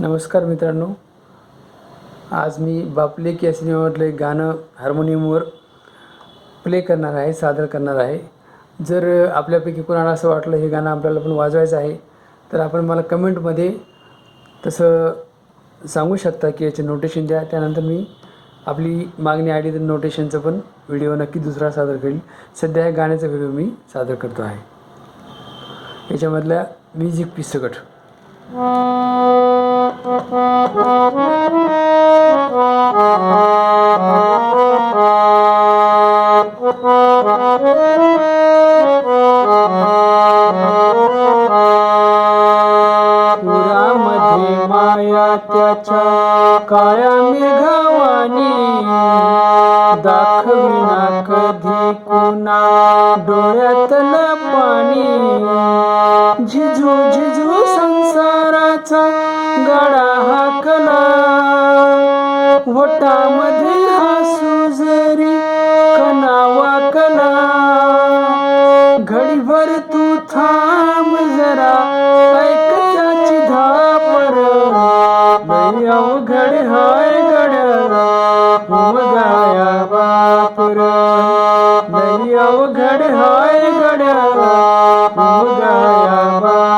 नमस्कार मित्रांनो. आज मी बापलेक या सिनेमामधलं एक गाणं हार्मोनियमवर प्ले करणार आहे सादर करणार आहे. जर आपल्यापैकी कोणाला असं वाटलं हे गाणं आपल्याला पण वाजवायचं आहे तर आपण मला कमेंटमध्ये तसं सांगू शकता की याचे नोटेशन द्या. त्यानंतर मी आपली मागणी आली तर नोटेशनचं पण व्हिडिओ नक्की दुसरा सादर करील सध्या ह्या गाण्याचा व्हिडिओ मी सादर करतो आहे. याच्यामधल्या म्युझिक पीस सकट त्याच्या काळ्या मेघावानी दाखविना कधी कुणा डोळ्यातलं पाणी झिजू झिजू संसाराचा गळा हाकला. वटामध्ये हसू जरी कनावा कला घडीभर तू थांब जरा ऐक त्याची धापर. अवघड हाय गड गाया बापर. लई अवघड हाय गड गाया बापर.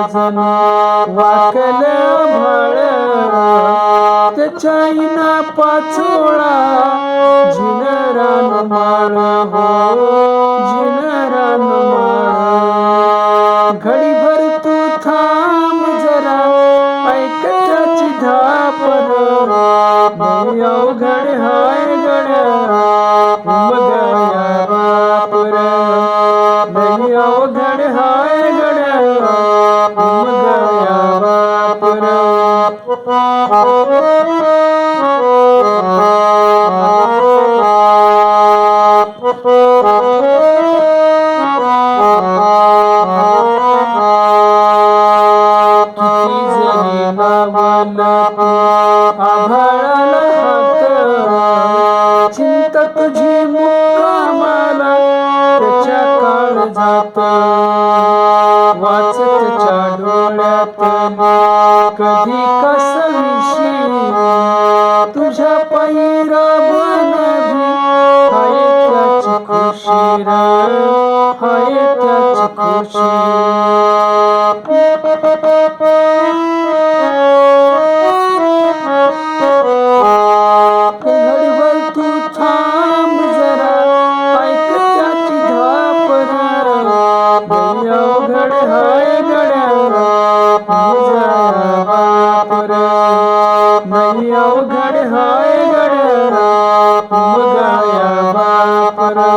मुखी माया त्याची मुखी घाल मेल लेकराच्या पायी उभा जन्म उधळेल वाकल भाळ त्याच्या माळ हो माळ घडीभर तू थांब जरा ऐक त्याची धापर अवघड हाय वाचतच्या डोळ्यात कधी कस विशी तुझ्या पैरा बनवी हाय त्याची खुशी र हाय त्याची खुशी घर है घर गाया बाप रा